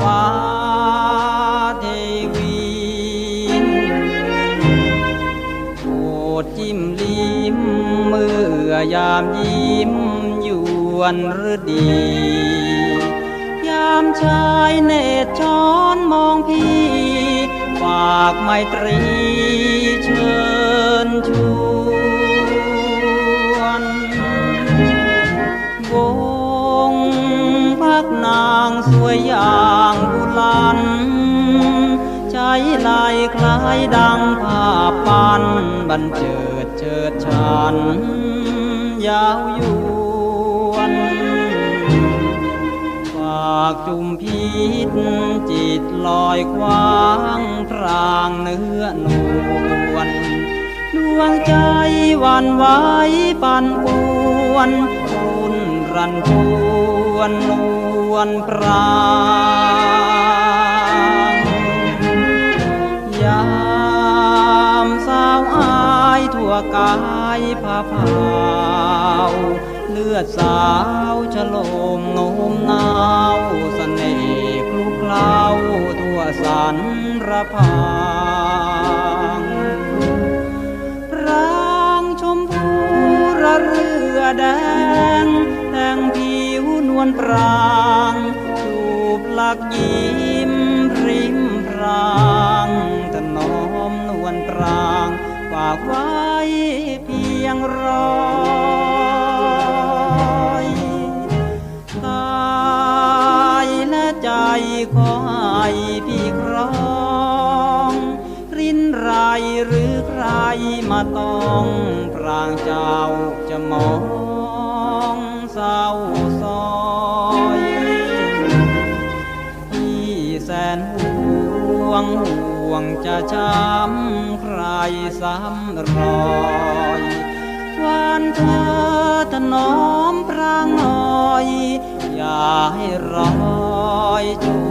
ฟ้าเทวีโปรดจิ้มลิ้มเมื่อยามยิ้มยวนฤดี ยามชายเนตรช้อนมองพี่ ฝากไมตรีเชิญชวนางสวยอย่างบุลันใจลายคล้ายดังภาพปันบันเจิดเจิดชัน ยาวยวนฝากจุมพิษจิตลอยควางพรางเนื้อนวลดวงใจวันไหวปันปวนคุณรันจวนน วลปรางยามสาวอายทั่วกายผ้าผาเลือดสาวฉโลมโน้มนาวสเสน่ห์คลุกเคล้าทั่วสันระพา วนวลปรางจูบหลักยิ้มริมพรางถนอมนวลปรางฝากไว้เพียงรอยกายและใจขอให้พี่ครองรินไรหรือใครมาต้องปรางเจ้าจะมองเศร้า นห่วงห่วงจะช้ำใครซ้ำรอยหวานเธอถนอมพรางหน่อย อย่าให้รอยจู